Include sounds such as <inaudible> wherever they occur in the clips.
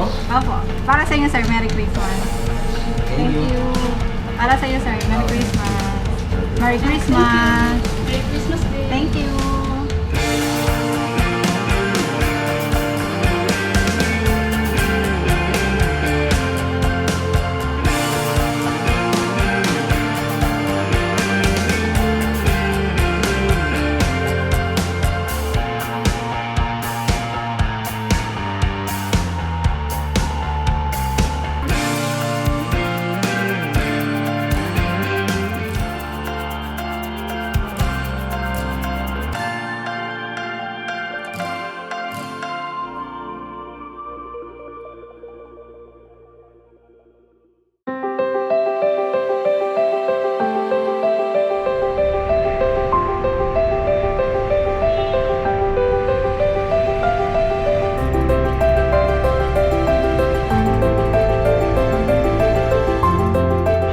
po. Opo. Para sa inyo, sir. Merry Christmas. Thank you. Para sa iyo, sir. Merry Christmas. Merry Christmas. Merry Christmas. Thank you.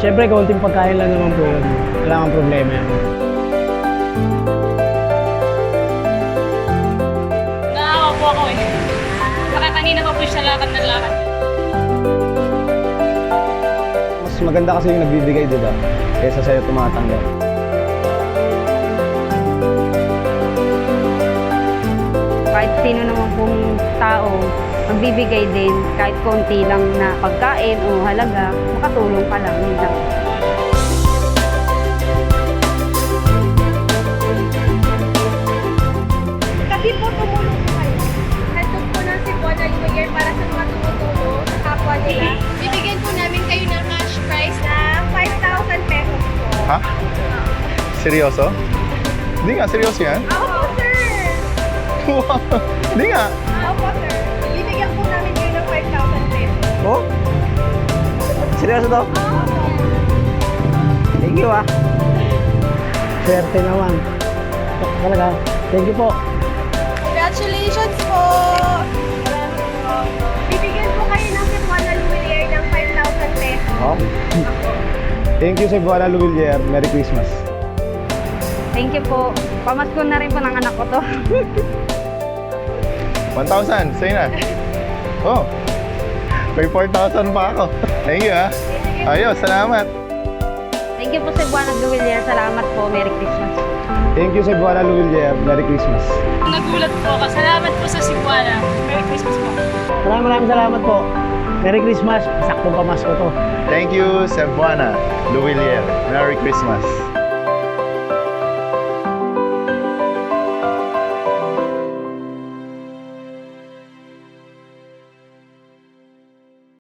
Siyempre, kaunting pagkain lang naman po yun. Wala kang problema yan. Naawa po ako eh. Baka kanina pa po siya lakad ng lakad. Mas maganda kasi yung nagbibigay, di ba? Kaysa sa'yo tumatanggap. kahit sino naman pong tao, magbibigay din kahit konti lang na pagkain o halaga, makatulong ka Kasi po tumulong po kayo. Nandun po ng Cebu na New Year para sa mga tumutulong sa kapwa nila. Bibigyan po namin kayo ng cash prize na 5,000 pesos po. Ha? Seryoso? Hindi nga, seryoso yan? Ako po, sir! Wow! <laughs> Hindi nga. Ako po, sir. Bibigyan po namin kayo ng 5,000 pesos. Oh? Seryoso to? Thank you ah. <laughs> Swerte naman. Talaga. Thank you po. Congratulations po! Bibigyan po kayo ng Cebuana Lumiere ng 5,000 pesos. Oh. Thank you, Cebuana Luwilier. Merry Christmas. Thank you po. Pamasko na rin po ng anak ko to. <laughs> 1,000. Sa'yo na. Oh. May 4,000 pa ako. Thank you ah. Ayos, salamat. Thank you po sa Buwan at Luwilier. Salamat po. Merry Christmas. Thank you, Cebuana Luwilier. Merry Christmas. Nagulat po ako. Salamat po sa Cebuana. Merry Christmas po. Maraming maraming salamat po. Merry Christmas. Saktong pamasko to. Thank you, Cebuana Luwilier. Merry Christmas.